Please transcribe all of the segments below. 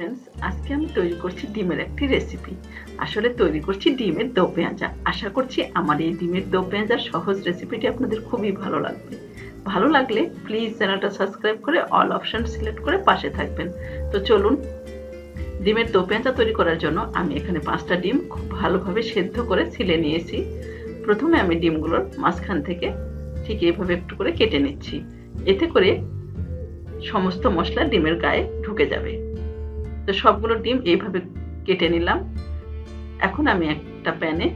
Friends আজকে আমি তৈরি করছি ডিমের একটি রেসিপি আসলে তৈরি করছি ডিমের দো পেঁয়াজা। আশা করছি আমার এই ডিমের দো পেঁয়াজার সহজ রেসিপিটি আপনাদের খুবই ভালো লাগবে। ভালো লাগলে প্লিজ চ্যানেলটা সাবস্ক্রাইব করে অল অপশন সিলেক্ট করে পাশে থাকবেন। তো চলুন, ডিমের দো পেঁয়াজা তৈরি করার জন্য আমি এখানে পাঁচটা ডিম খুব ভালোভাবে সেদ্ধ করে ছিলে নিয়েছি। প্রথমে আমি ডিমগুলোর মাঝখান থেকে ঠিক এইভাবে একটু করে কেটে নিচ্ছি। এতে করে সমস্ত মশলা ডিমের গায়ে ঢুকে যাবে। তো সবগুলো ডিম এইভাবে কেটে নিলাম। এখন আমি একটা প্যানে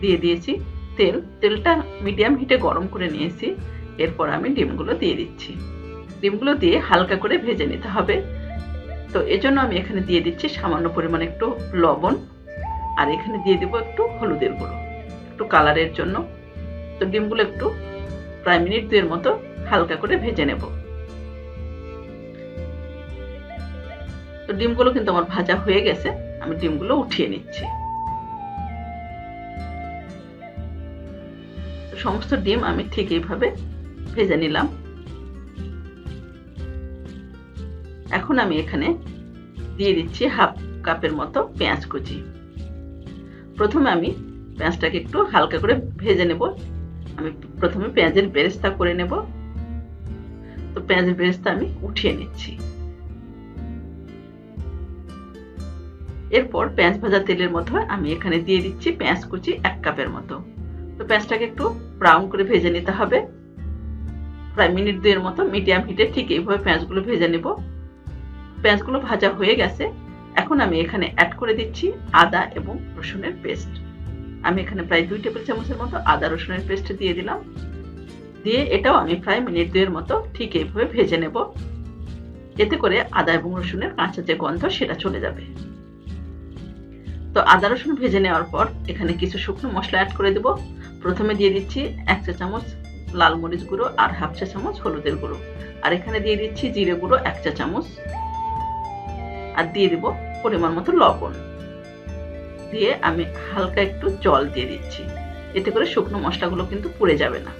দিয়ে দিয়েছি তেল। তেলটা মিডিয়াম হিটে গরম করে নিয়েছি। এরপর আমি ডিমগুলো দিয়ে দিচ্ছি। ডিমগুলো দিয়ে হালকা করে ভেজে নিতে হবে। তো এজন্য আমি এখানে দিয়ে দিচ্ছি সামান্য পরিমাণে একটু লবণ। আর এখানে দিয়ে দেবো একটু হলুদের গুঁড়ো, একটু কালারের জন্য। তো ডিমগুলো একটু প্রায় মিনিট দুয়ের মতো হালকা করে ভেজে নেব। তো ডিমগুলো কিন্তু আমার ভাজা হয়ে গেছে। আমি ডিমগুলো উঠিয়ে নিচ্ছি। সমস্ত ডিম আমি ঠিক এইভাবে ভেজে নিলাম। এখন আমি এখানে দিয়ে দিচ্ছি হাফ কাপের মতো পেঁয়াজ কুচি। প্রথমে আমি পেঁয়াজটাকে একটু হালকা করে ভেজে নেব। আমি প্রথমে পেঁয়াজের বেরেস্তা করে নেব। তো পেঁয়াজের বেরেস্তা আমি উঠিয়ে নিচ্ছি। এরপর পেঁয়াজ ভাজা তেলের মধ্যে আমি এখানে দিয়ে দিচ্ছি পেঁয়াজ কুচি এক কাপের মতো। তো পেঁয়াজটাকে একটু ব্রাউন করে ভেজে নিতে হবে। প্রায় মিনিট দুয়ের মতো মিডিয়াম হিটে ঠিক এইভাবে পেঁয়াজগুলো ভেজে নেব। পেঁয়াজগুলো ভাজা হয়ে গেছে। এখন আমি এখানে অ্যাড করে দিচ্ছি আদা এবং রসুনের পেস্ট আমি এখানে প্রায় দুই টেবিল চামচের মতো আদা রসুনের পেস্ট দিয়ে দিলাম। দিয়ে এটাও আমি প্রায় মিনিট দুয়ের মতো ঠিক এইভাবে ভেজে নেব। এতে করে আদা এবং রসুনের কাঁচা যে গন্ধ সেটা চলে যাবে। তো আদা রসুন ভেজে নেওয়ার পর এখানে কিছু শুকনো মশলা অ্যাড করে দেব। প্রথমে দিয়ে দিচ্ছি এক চা চামচ লাল মরিচ গুঁড়ো আর হাফ চা চামচ হলুদের গুঁড়ো। আর এখানে দিয়ে দিচ্ছি জিরে গুঁড়ো এক চা চামচ। আর দিয়ে দেব পরিমাণ মতো লবণ। দিয়ে আমি হালকা একটু জল দিয়ে দিচ্ছি। এতে করে শুকনো মশলাগুলো কিন্তু পুড়ে যাবে না।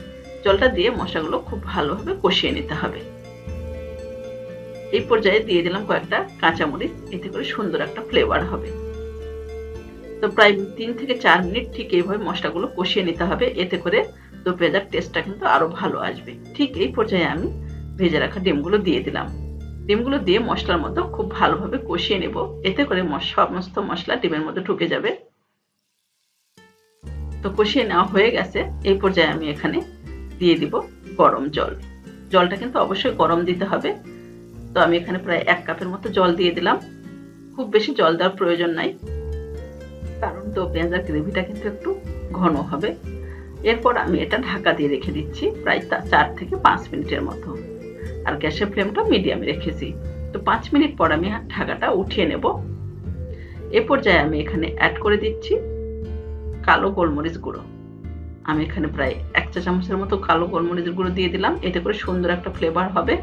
জলটা দিয়ে মশলাগুলো খুব ভালোভাবে কষিয়ে নিতে হবে। এই পর্যায়ে দিয়ে দিলাম কয়েকটা কাঁচামরিচ। এতে করে সুন্দর একটা ফ্লেভার হবে। তো প্রায় তিন থেকে চার মিনিট ঠিক এইভাবে মশলাগুলো কষিয়ে নিতে হবে। এতে করে দো পেঁয়াজার টেস্টটা কিন্তু আরও ভালো আসবে। ঠিক এই পর্যায়ে আমি ভেজে রাখা ডিমগুলো দিয়ে দিলাম। ডিমগুলো দিয়ে মশলার মতো খুব ভালোভাবে কষিয়ে নেব। এতে করে সমস্ত মশলা ডিমের মধ্যে ঢুকে যাবে। তো কষিয়ে নেওয়া হয়ে গেছে। এই পর্যায়ে আমি এখানে দিয়ে দিব গরম জল। জলটা কিন্তু অবশ্যই গরম দিতে হবে। তো আমি এখানে প্রায় এক কাপের মতো জল দিয়ে দিলাম। খুব বেশি জল দেওয়ার প্রয়োজন নাই। কারণ তো পেঁয়াজের গ্রেভিটা কিন্তু একটু ঘন হবে। এরপর আমি এটা ঢাকা দিয়ে রেখে দিচ্ছি প্রায় চার থেকে পাঁচ মিনিটের মতো। আর গ্যাসের ফ্লেমটা মিডিয়ামে রেখেছি। তো পাঁচ মিনিট পর আমি ঢাকাটা উঠিয়ে নেব। এ পর্যায়ে আমি এখানে অ্যাড করে দিচ্ছি কালো গোলমরিচ গুঁড়ো। আমি এখানে প্রায় এক চা চামচের মতো কালো গোলমরিচ গুঁড়ো দিয়ে দিলাম। এতে করে সুন্দর একটা ফ্লেভার হবে।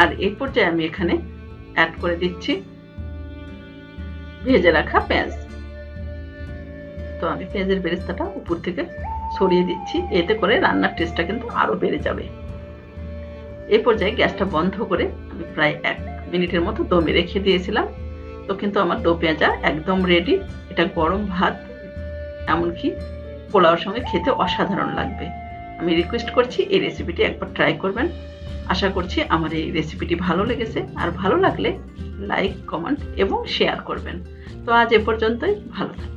আর এই পর্যায়ে আমি এখানে অ্যাড করে দিচ্ছি ভেজে রাখা পেঁয়াজ। তো আমি পেঁয়াজের বেরেস্তাটা উপর থেকে ছড়িয়ে দিচ্ছি, এতে করে রান্নার টেস্টটা কিন্তু আরও বেড়ে যাবে। এই পর্যায়ে গ্যাসটা বন্ধ করে আমি প্রায় এক মিনিটের মতো দমে রেখে দিয়েছিলাম। তো কিন্তু আমার দো পেঁয়াজা একদম রেডি এটা গরম ভাত, এমনকি পোলাওর সঙ্গে খেতে অসাধারণ লাগবে। আমি রিকোয়েস্ট করছি এই রেসিপিটি একবার ট্রাই করবেন। আশা করছি আমার এই রেসিপিটি ভালো লেগেছে। আর ভালো লাগলে লাইক কমেন্ট এবং শেয়ার করবেন। তো আজ এ পর্যন্তই ভালো থাকবেন।